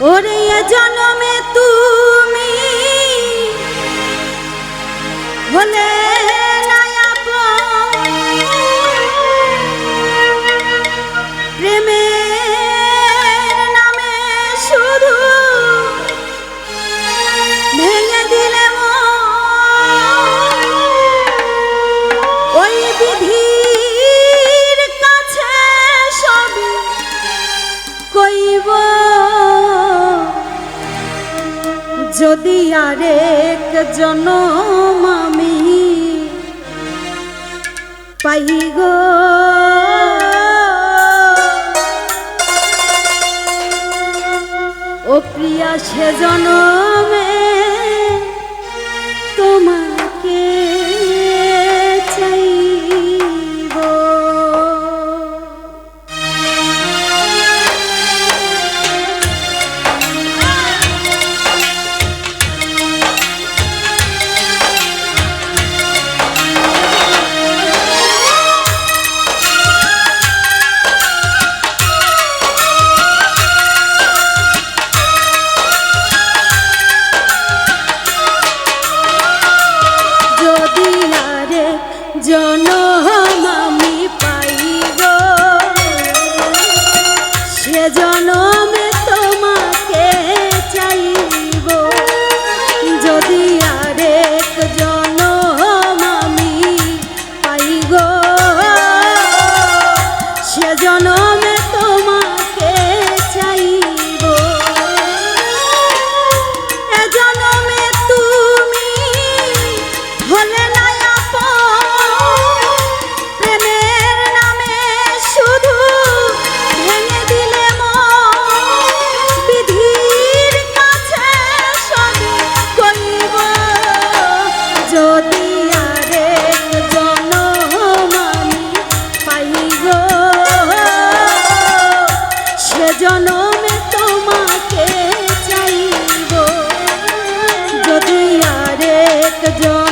ওরে জনমে তুমি। হলে জনম আমি। পাই গো। ও প্রিয়া সে জনমে তোমার know. जो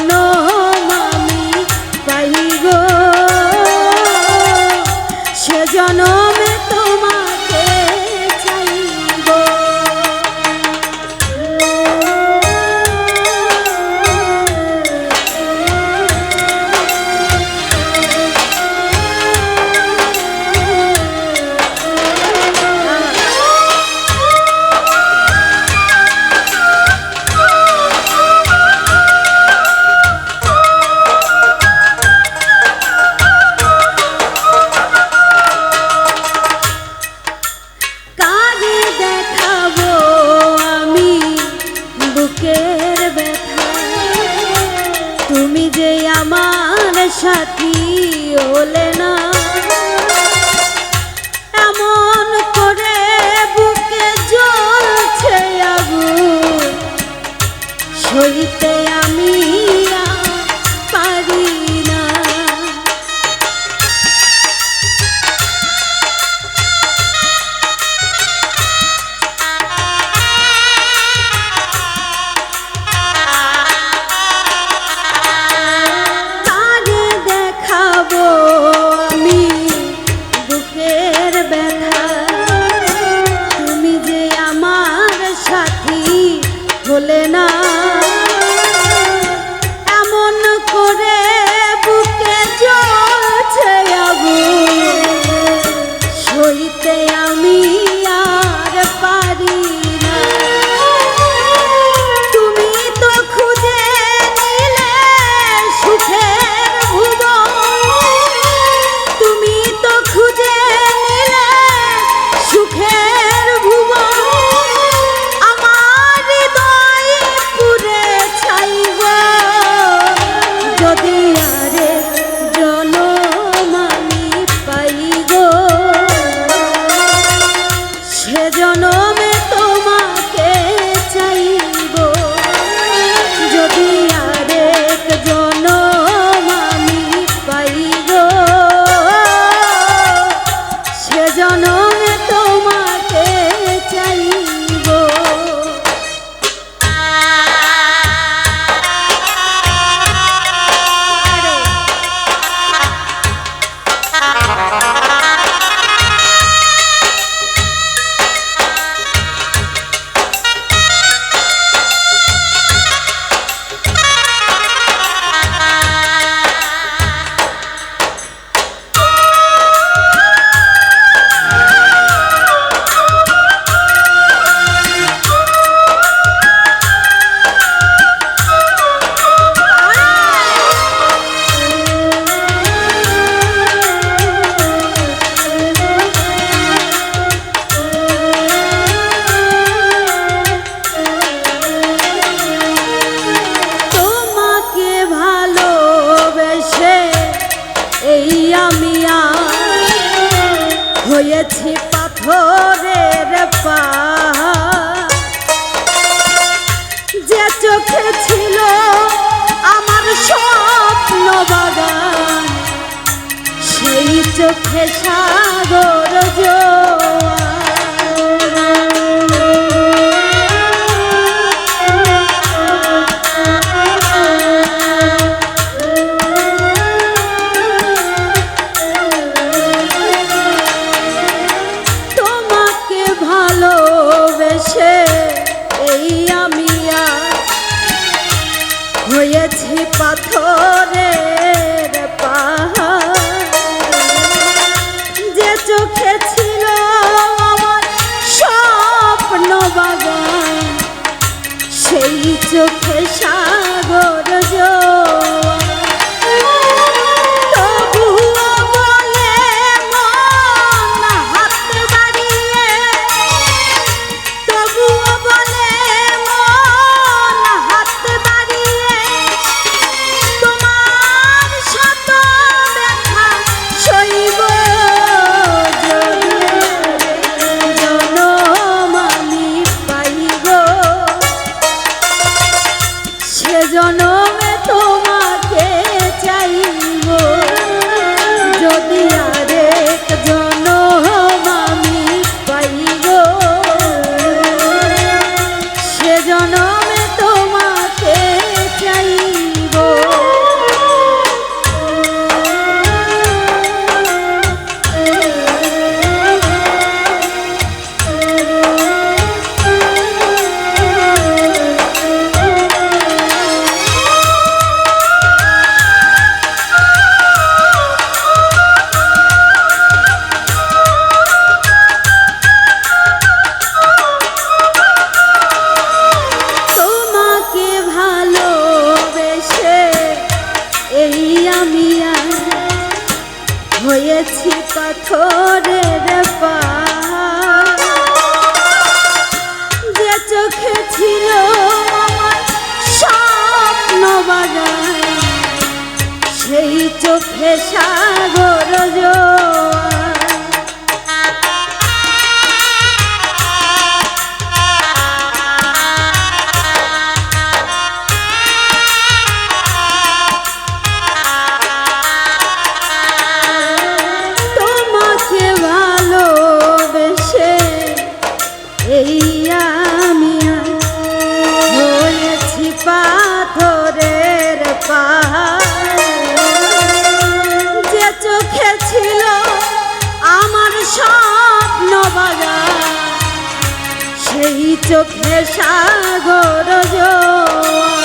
সাথী হলে না। এমন করে বুকে জ্বলছে আগুন। সইতে আমি চোখে সাগর তোমাকে ভালোবেসে এই আমি হয়েছি পাথর। চোখে সাগর জোয়া